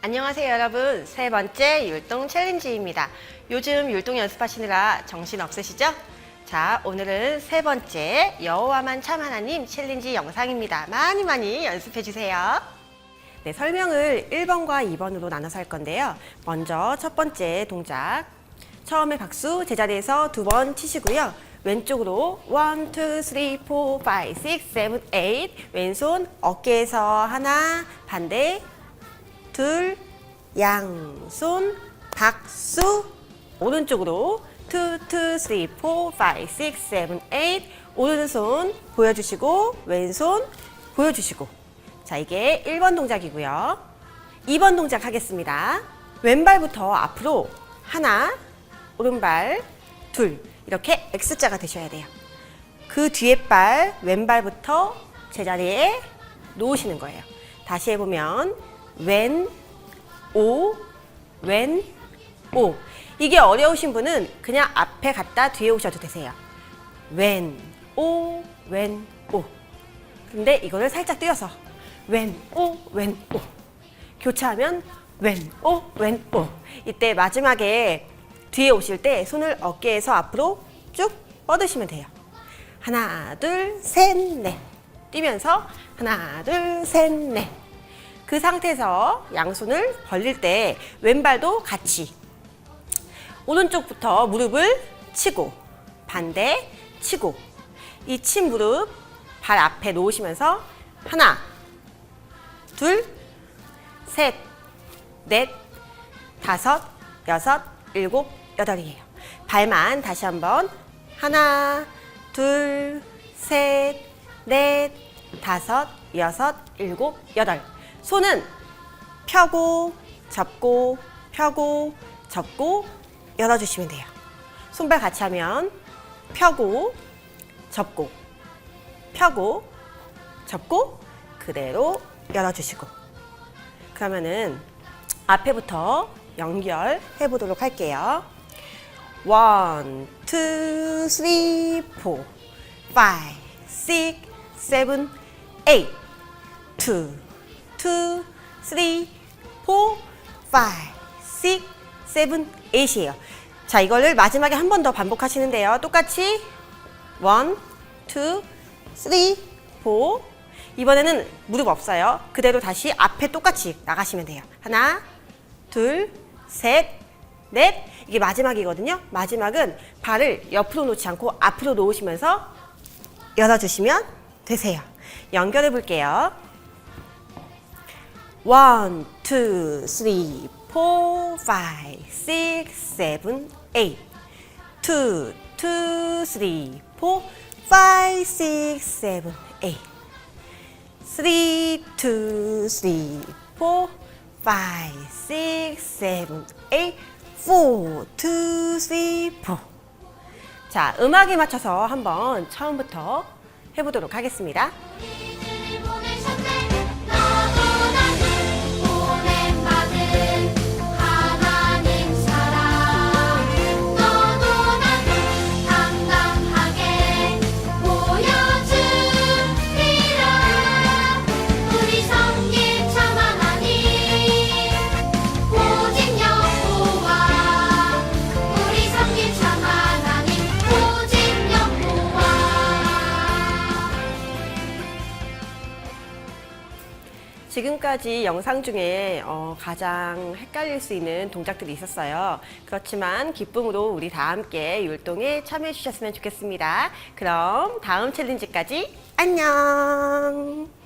안녕하세요 여러분. 세 번째 율동 챌린지입니다. 요즘 율동 연습하시느라 정신 없으시죠? 자 오늘은 세 번째 여호와만 참 하나님 챌린지 영상입니다. 많이 많이 연습해 주세요. 네 설명을 1번과 2번으로 나눠서 할 건데요. 먼저 첫 번째 동작. 처음에 박수 제자리에서 두 번 치시고요. 왼쪽으로 1, 2, 3, 4, 5, 6, 7, 8 왼손 어깨에서 하나 반대 둘, 양손, 박수, 오른쪽으로 2, 2, 3, 4, 5, 6, 7, 8 오른손 보여주시고 왼손 보여주시고. 자 이게 1번 동작이고요. 2번 동작 하겠습니다. 왼발부터 앞으로 하나 오른발 둘. 이렇게 X자가 되셔야 돼요. 그 뒤에 발 왼발부터 제자리에 놓으시는 거예요. 다시 해보면 오. 이게 어려우신 분은 그냥 앞에 갔다 뒤에 오셔도 되세요. 오. 근데 이거를 살짝 띄어서 오. 교차하면 오. 이때 마지막에 뒤에 오실 때 손을 어깨에서 앞으로 쭉 뻗으시면 돼요. 하나, 둘, 셋, 넷. 뛰면서 하나, 둘, 셋, 넷. 그 상태에서 양손을 벌릴 때 왼발도 같이 오른쪽부터 무릎을 치고 반대 치고 이 친 무릎 발 앞에 놓으시면서 하나 둘셋넷 다섯 여섯 일곱 여덟이에요. 발만 다시 한번 하나 둘셋넷 다섯 여섯 일곱 여덟 손은 펴고 접고 펴고 접고 열어주시면 돼요. 손발 같이 하면 펴고 접고 펴고 접고 그대로 열어주시고 그러면은 앞에부터 연결해 보도록 할게요. 원, 투, 쓰리, 포, 파이, 식, 세븐, 에잇, 투, two, three, four, five, six, seven, eight이에요. 자, 이거를 마지막에 한 번 더 반복하시는데요. 똑같이 one, two, three, four. 이번에는 무릎 없어요. 그대로 다시 앞에 똑같이 나가시면 돼요. 하나, 둘, 셋, 넷. 이게 마지막이거든요. 마지막은 발을 옆으로 놓지 않고 앞으로 놓으시면서 열어주시면 되세요. 연결해 볼게요. One, two, three, four, five, six, seven, eight. Two, two, three, four, five, six, seven, eight. Three, two, three, four, five, six, seven, eight. Four, two, three, four. 자, 음악에 맞춰서 한번 처음부터 해보도록 하겠습니다. 지금까지 영상 중에 어, 가장 헷갈릴 수 있는 동작들이 있었어요. 그렇지만 기쁨으로 우리 다 함께 율동에 참여해 주셨으면 좋겠습니다. 그럼 다음 챌린지까지 안녕!